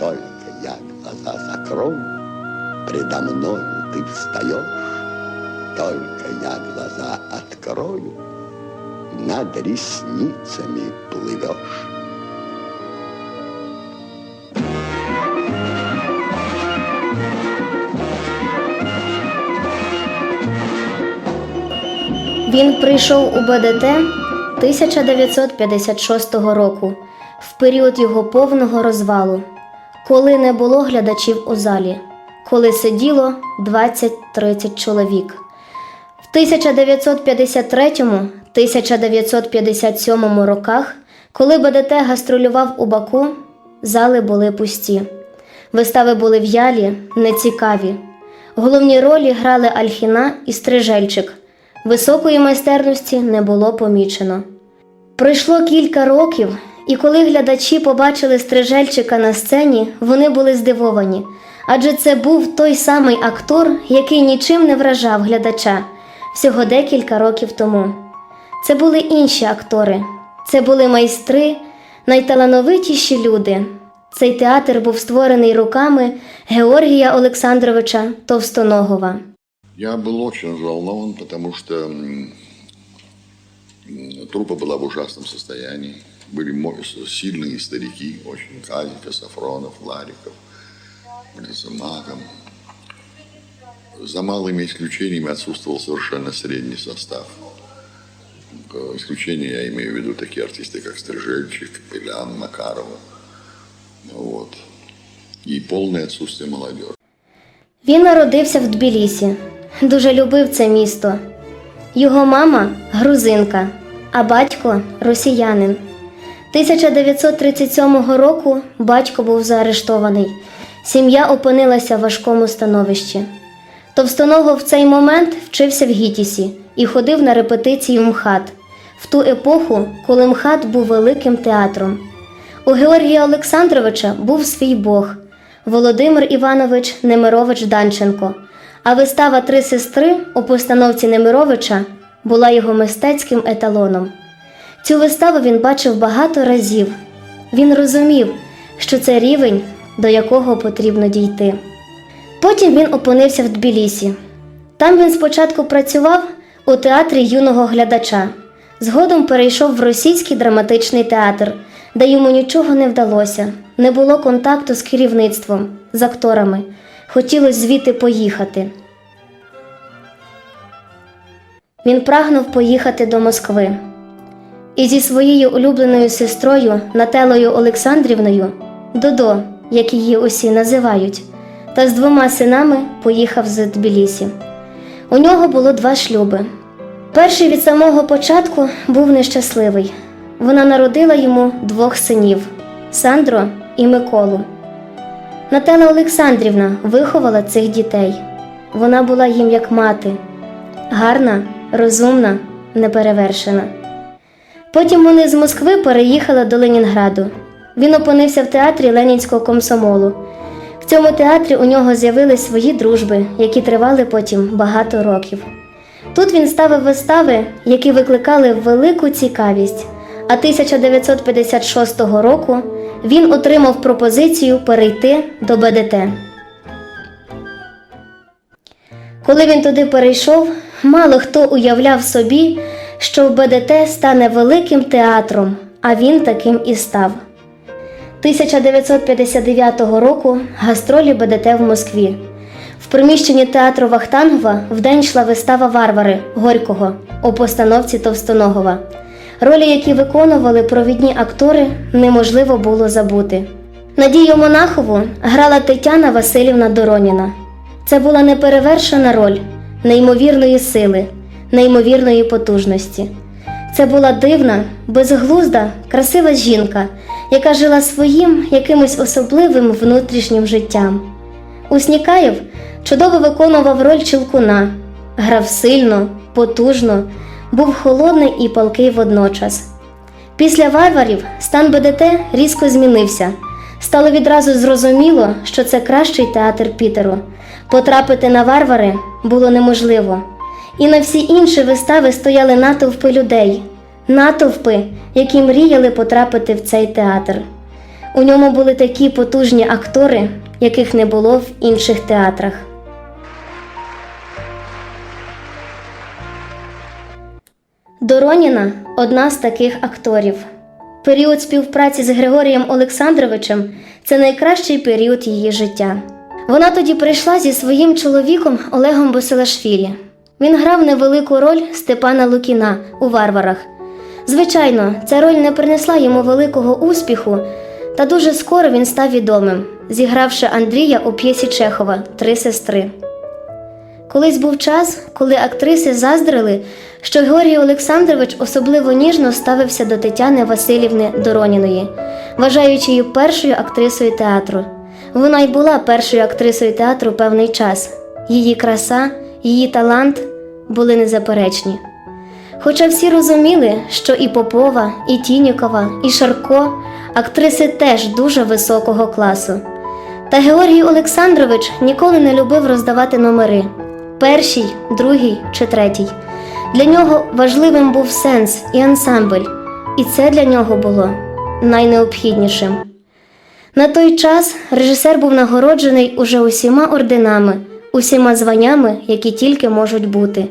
Только я глаза закрою, предо мною ты встаешь. Только я глаза открою, над ресницами плывешь. Він прийшов у БДТ 1956 року, в період його повного розвалу, коли не було глядачів у залі, коли сиділо 20-30 чоловік. В 1953-1957 роках, коли БДТ гастролював у Баку, зали були пусті. Вистави були в'ялі, нецікаві. Головні ролі грали Альхіна і Стрижельчик. Високої майстерності не було помічено. Пройшло кілька років, і коли глядачі побачили Стрижельчика на сцені, вони були здивовані, адже це був той самий актор, який нічим не вражав глядача всього декілька років тому. Це були інші актори, це були майстри, найталановитіші люди. Цей театр був створений руками Георгія Олександровича Товстоногова. Я был очень взволнован, м, м, труппа была в ужасном состоянии Были мо- сильные старики, очень Казика, Сафронов, Лариков, Маком. За малыми исключениями отсутствовал совершенно средний состав. К исключению я имею в виду такие артисты, как Стрижельчик, Пелян, Макарова. Вот. И полное отсутствие молодежи. Він народився в Тбілісі, дуже любив це місто. Його мама грузинка, а батько росіянин. 1937 року батько був заарештований. Сім'я опинилася в важкому становищі. Товстоногов в цей момент вчився в Гітісі і ходив на репетиції МХАТ в ту епоху, коли МХАТ був великим театром. У Георгія Олександровича був свій Бог Володимир Іванович Немирович Данченко, а вистава Три сестри у постановці Немировича була його мистецьким еталоном. Цю виставу він бачив багато разів. Він розумів, що це рівень, до якого потрібно дійти. Потім він опинився в Тбілісі. Там він спочатку працював у театрі юного глядача, згодом перейшов в російський драматичний театр, де йому нічого не вдалося, не було контакту з керівництвом, з акторами. Хотілося звідти поїхати. Він прагнув поїхати до Москви. І зі своєю улюбленою сестрою Нателою Олександрівною, Додо, як її усі називають, та з двома синами поїхав з Тбілісі. У нього було два шлюби. Перший від самого початку був нещасливий. Вона народила йому двох синів Сандро і Миколу. Наталя Олександрівна виховала цих дітей. Вона була їм як мати, гарна, розумна, неперевершена. Потім вони з Москви переїхали до Ленінграду. Він опинився в театрі Ленінського комсомолу. В цьому театрі у нього з'явились свої дружби, які тривали потім багато років. Тут він ставив вистави, які викликали велику цікавість. А 1956 року він отримав пропозицію перейти до БДТ. Коли він туди перейшов, мало хто уявляв собі, що в БДТ стане великим театром, а він таким і став. 1959 року гастролі БДТ в Москві. В приміщенні театру Вахтангова вдень йшла вистава Варвари Горького у постановці Товстоногова. Ролі, які виконували провідні актори, неможливо було забути. Надію Монахову грала Тетяна Васильівна Дороніна. Це була неперевершена роль неймовірної сили, неймовірної потужності. Це була дивна, безглузда, красива жінка, яка жила своїм якимось особливим внутрішнім життям. Уснікаєв чудово виконував роль чілкуна, грав сильно, потужно, був холодний і палкий водночас. Після варварів стан БДТ різко змінився. Стало відразу зрозуміло, що це кращий театр Пітеру. Потрапити на варвари було неможливо. І на всі інші вистави стояли натовпи людей, натовпи, які мріяли потрапити в цей театр. У ньому були такі потужні актори, яких не було в інших театрах. Дороніна одна з таких акторів. Період співпраці з Григорієм Олександровичем це найкращий період її життя. Вона тоді прийшла зі своїм чоловіком Олегом Босилашвілі. Він грав невелику роль Степана Лукіна у варварах. Звичайно, ця роль не принесла йому великого успіху, та дуже скоро він став відомим, зігравши Андрія у п'єсі Чехова Три сестри. Колись був час, коли актриси заздрили, що Георгій Олександрович особливо ніжно ставився до Тетяни Васильівни Дороніної, вважаючи її першою актрисою театру. Вона й була першою актрисою театру певний час. Її краса, її талант були незаперечні. Хоча всі розуміли, що і Попова, і Тінікова, і Шарко актриси теж дуже високого класу. Та Георгій Олександрович ніколи не любив роздавати номери перший, другий чи третій. Для нього важливим був сенс і ансамбль, і це для нього було найнеобхіднішим. На той час режисер був нагороджений уже усіма орденами, усіма званнями, які тільки можуть бути.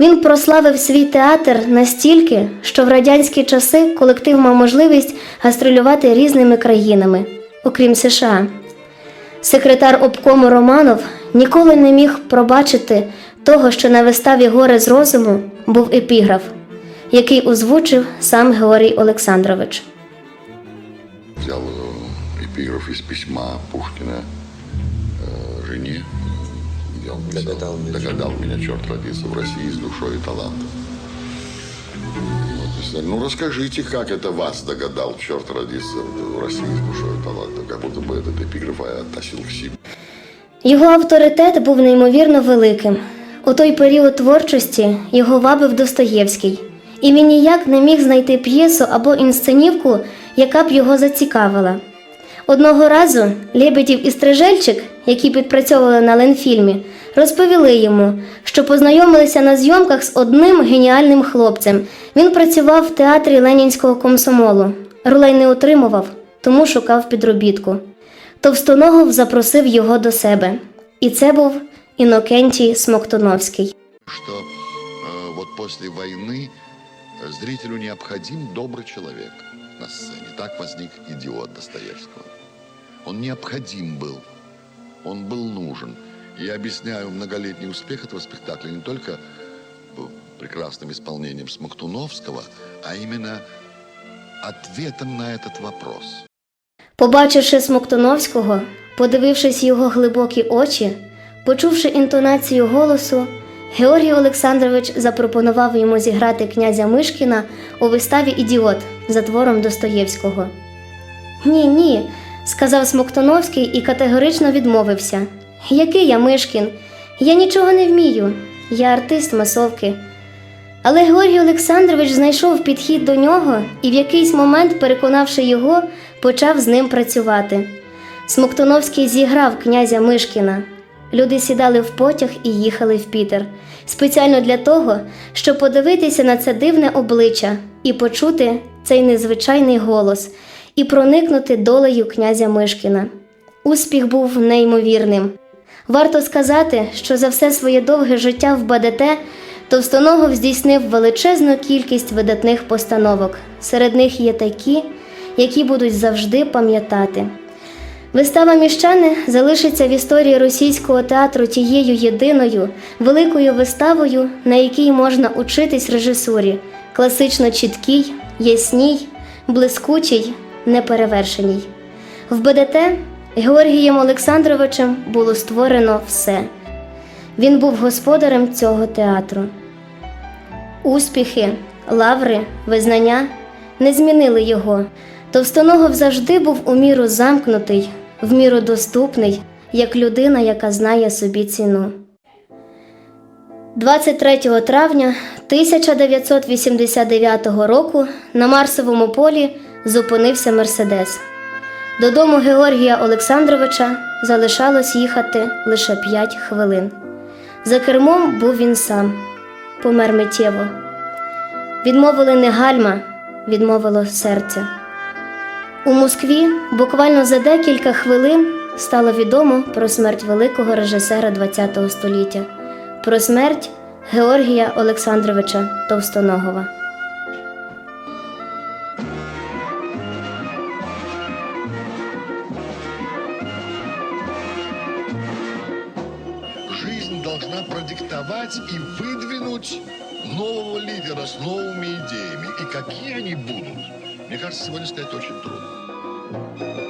Він прославив свій театр настільки, що в радянські часи колектив мав можливість гастролювати різними країнами, окрім США. Секретар обкому Романов ніколи не міг пробачити того, що на виставі Горе з розуму був епіграф, який озвучив сам Георгій Олександрович. Взял э, эпиграф из письма Пушкина э, жене. где он писал, Догадал меня Догадал меня, черт родиться в России с душой и талантом. Вот, и сказали, ну расскажите, как это вас догадал, черт родиться в России с душой и талантом. Как будто бы этот эпиграф я относил к себе. Його авторитет був неймовірно великим. У той період творчості його вабив Достоєвський, і він ніяк не міг знайти п'єсу або інсценівку, яка б його зацікавила. Одного разу Лебедів і Стрижельчик, які підпрацьовували на Ленфільмі, розповіли йому, що познайомилися на зйомках з одним геніальним хлопцем. Він працював в театрі Ленінського комсомолу. Ролей не отримував, тому шукав підробітку. Товстоногов запросив його до себе, і це був Інокентій Смоктуновський. Что э, вот после войны э, зрителю необходим добрый человек на сцене. Так возник идиот Достоевского. Он необходим был. Он был нужен. И я объясняю многолетний успех этого спектакля не только э, прекрасным исполнением Смоктуновского, а именно ответом на этот вопрос. Побачивши Смоктуновського, подивившись його глибокі очі, почувши інтонацію голосу, Георгій Олександрович запропонував йому зіграти князя Мишкіна у виставі Ідіот за твором Достоєвського. Ні, ні, сказав Смоктуновський і категорично відмовився. Який я Мишкін? Я нічого не вмію. Я артист масовки. Але Георгій Олександрович знайшов підхід до нього і в якийсь момент, переконавши його, почав з ним працювати. Смоктуновський зіграв князя Мишкіна. Люди сідали в потяг і їхали в Пітер спеціально для того, щоб подивитися на це дивне обличчя і почути цей незвичайний голос, і проникнути долею князя Мишкіна. Успіх був неймовірним. Варто сказати, що за все своє довге життя в БДТ Товстоногов здійснив величезну кількість видатних постановок. Серед них є такі, які будуть завжди пам'ятати. Вистава Міщани залишиться в історії російського театру тією єдиною великою виставою, на якій можна учитись режисурі, класично чіткій, ясній, блискучій, неперевершеній. В БДТ Георгієм Олександровичем було створено все. Він був господарем цього театру. Успіхи, лаври, визнання не змінили його. Товстоногов завжди був у міру замкнутий, в міру доступний, як людина, яка знає собі ціну. 23 травня 1989 року на Марсовому полі зупинився Мерседес. Додому Георгія Олександровича залишалось їхати лише 5 хвилин. За кермом був він сам, помер миттєво. Відмовили не гальма, відмовило серце. У Москві буквально за декілька хвилин стало відомо про смерть великого режисера ХХ століття, про смерть Георгія Олександровича Товстоногова. Продиктовать и выдвинуть нового лидера с новыми идеями. И какие они будут, мне кажется, сегодня сказать очень трудно.